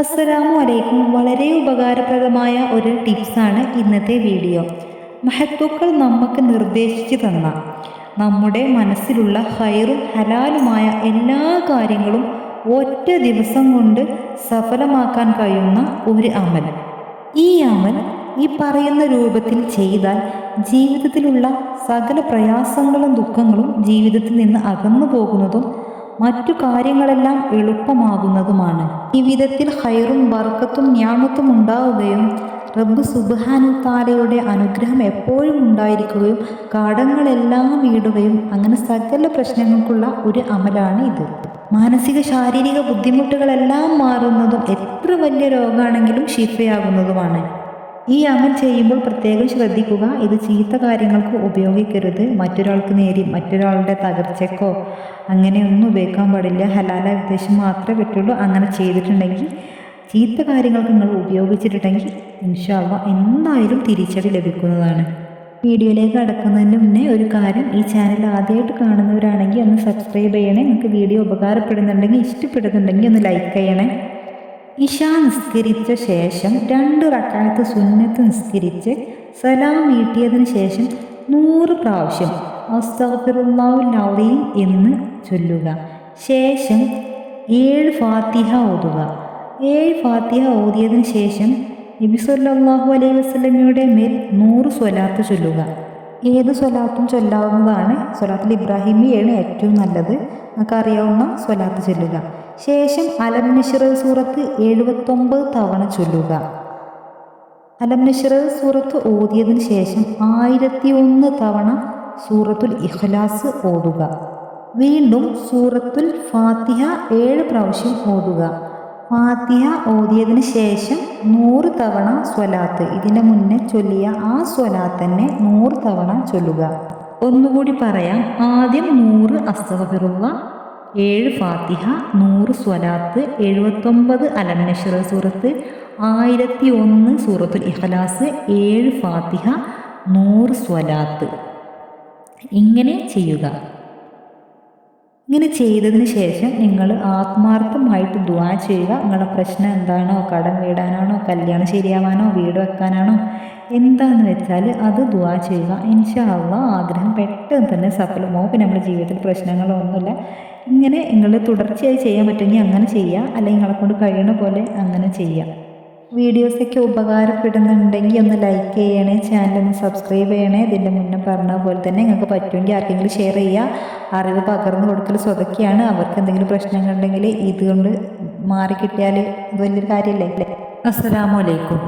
അസ്സലാമു അലൈക്കും വളരെ ഉപകാരപ്രദമായ ഒരു ടിപ്സാണ് ഇന്നത്തെ വീഡിയോ. മഹത്തുക്കൾ നമുക്ക് നിർദ്ദേശിച്ചു തന്ന നമ്മുടെ മനസ്സിലുള്ള ഹൈറും ഹലാലുമായ എല്ലാ കാര്യങ്ങളും ഒറ്റ ദിവസം കൊണ്ട് സഫലമാക്കാൻ കഴിയുന്ന ഒരു അമൽ. ഈ അമൽ ഈ പറയുന്ന രൂപത്തിൽ ചെയ്താൽ ജീവിതത്തിലുള്ള സകല പ്രയാസങ്ങളും ദുഃഖങ്ങളും ജീവിതത്തിൽ നിന്ന് അകന്നു പോകുന്നതും മറ്റു കാര്യങ്ങളെല്ലാം എളുപ്പമാകുന്നതുമാണ്. ഈ വിധത്തിൽ ഹൈറും ബർക്കത്തും ഞാമത്തും ഉണ്ടാവുകയും റബ്ബ് സുബ്ഹാനു താലയുടെ അനുഗ്രഹം എപ്പോഴും ഉണ്ടായിരിക്കുകയും കടങ്ങളെല്ലാം വീടുകയും അങ്ങനെ സകല പ്രശ്നങ്ങൾക്കുള്ള ഒരു അമലാണ് ഇത്. മാനസിക ശാരീരിക ബുദ്ധിമുട്ടുകളെല്ലാം മാറുന്നതും എത്ര വലിയ രോഗമാണെങ്കിലും ശിഫയാകുന്നതുമാണ്. ഈ യാമം ചെയ്യുമ്പോൾ പ്രത്യേകം ശ്രദ്ധിക്കുക ഇത് ചീത്ത കാര്യങ്ങൾക്ക് ഉപയോഗിക്കരുത്. മറ്റൊരാൾക്ക് നേരി മറ്റൊരാളുടെ തകർച്ചക്കോ അങ്ങനെയൊന്നും ഉപയോഗിക്കാൻ പാടില്ല. ഹലാല ഉദ്ദേശം മാത്രമേ പറ്റുള്ളൂ. അങ്ങനെ ചെയ്തിട്ടുണ്ടെങ്കിൽ ചീത്ത കാര്യങ്ങൾക്ക് നിങ്ങൾ ഉപയോഗിച്ചിട്ടുണ്ടെങ്കിൽ ഇൻഷാല്ല എന്തായാലും തിരിച്ചടി ലഭിക്കുന്നതാണ്. വീഡിയോയിലേക്ക് കടക്കുന്നതിന് മുന്നേ ഒരു കാര്യം ഈ ചാനൽ ആദ്യമായിട്ട് കാണുന്നവരാണെങ്കിൽ ഒന്ന് സബ്സ്ക്രൈബ് ചെയ്യണേ. നിങ്ങൾക്ക് വീഡിയോ ഉപകാരപ്പെടുന്നുണ്ടെങ്കിൽ ഇഷ്ടപ്പെടുന്നുണ്ടെങ്കിൽ ഒന്ന് ലൈക്ക് ചെയ്യണേ. ഇഷ നിസ്കരിച്ച ശേഷം രണ്ട് റക്കാലത്ത് സുന്നത്ത് നിസ്കരിച്ച് സലാം നീട്ടിയതിന് ശേഷം നൂറ് പ്രാവശ്യം അസ്തഫിറുല്ലാവുല്ലീം എന്ന് ചൊല്ലുക. ശേഷം ഏഴ് ഫാത്തിഹ ഓതുക. ഏഴ് ഫാത്തിഹ ഓതിയതിന് ശേഷം നബി അലൈഹി വസല്ലമയുടെ മേൽ നൂറ് സ്വലാത്ത് ചൊല്ലുക. ഏത് സ്വലാത്തും ചൊല്ലാവുന്നതാണ്. സ്വലാത്തിൽ ഇബ്രാഹിമിയാണ് ഏറ്റവും നല്ലത്. നമുക്ക് അറിയാവുന്ന സ്വലാത്ത് ചൊല്ലുക. ശേഷം അലം നഷ്റ സൂറത്ത് എഴുപത്തൊമ്പത് തവണ ചൊല്ലുക. അലം നഷ്റ സൂറത്ത് ഓതിയതിന് ശേഷം ആയിരത്തി ഒന്ന് തവണ സൂറത്തുൽ ഇഖ്ലാസ് ഓതുക. വീണ്ടും സൂറത്തുൽ ഫാത്തിഹ ഏഴ് പ്രാവശ്യം ഓതുക. ഫാത്തിഹ ഓതിയതിന് ശേഷം നൂറ് തവണ സ്വലാത്ത്. ഇതിന് മുന്നേ ചൊല്ലിയ ആ സ്വലാത്ത് തന്നെ നൂറ് തവണ ചൊല്ലുക. ഒന്നുകൂടി പറയാം. ആദ്യം നൂറ് അസ്തഫിറുള്ള ഏഴ് ഫാത്തിഹ നൂറ് സ്വലാത്ത് എഴുപത്തൊമ്പത് അലം നഷ്റ സൂറത്ത് ആയിരത്തി ഒന്ന് സൂറത്തുൽ ഇഖ്ലാസ് ഏഴ് ഫാത്തിഹ നൂറ് സ്വലാത്ത്. ഇങ്ങനെ ചെയ്യുക. ഇങ്ങനെ ചെയ്തതിന് ശേഷം നിങ്ങൾ ആത്മാർത്ഥമായിട്ട് ദുആ ചെയ്യുക. നിങ്ങളുടെ പ്രശ്നം എന്താണോ കടം വീടാനാണോ കല്യാണം ശരിയാവാനോ വീട് വെക്കാനാണോ എന്താന്ന് വെച്ചാൽ അത് ദുആ ചെയ്യുക. ഇൻഷാള്ള ആഗ്രഹം പെട്ടെന്ന് തന്നെ സഫലമാവും. പിന്നെ നമ്മുടെ ജീവിതത്തിൽ പ്രശ്നങ്ങളോ ഒന്നുമില്ല ഇങ്ങനെ നിങ്ങൾ തുടർച്ചയായി ചെയ്യാൻ പറ്റുമെങ്കിൽ അങ്ങനെ ചെയ്യുക. അല്ലെങ്കിൽ നിങ്ങളെ കൊണ്ട് കഴിയുന്ന പോലെ അങ്ങനെ ചെയ്യുക. വീഡിയോസൊക്കെ ഉപകാരപ്പെടുന്നുണ്ടെങ്കിൽ ഒന്ന് ലൈക്ക് ചെയ്യണേ ചാനൽ ഒന്ന് സബ്സ്ക്രൈബ് ചെയ്യണേ. ഇതിന്റെ മുന്നേ പറഞ്ഞ പോലെ തന്നെ നിങ്ങൾക്ക് പറ്റുമെങ്കിൽ ആർക്കെങ്കിലും ഷെയർ ചെയ്യുക അറിവ് പകർന്നു കൊടുക്കൽ സ്വതക്കെയാണ്. അവർക്ക് എന്തെങ്കിലും പ്രശ്നങ്ങളുണ്ടെങ്കിൽ ഇതുകൊണ്ട് മാറിക്കിട്ടിയാൽ വലിയൊരു കാര്യമല്ലേ? അസ്സലാമലൈക്കും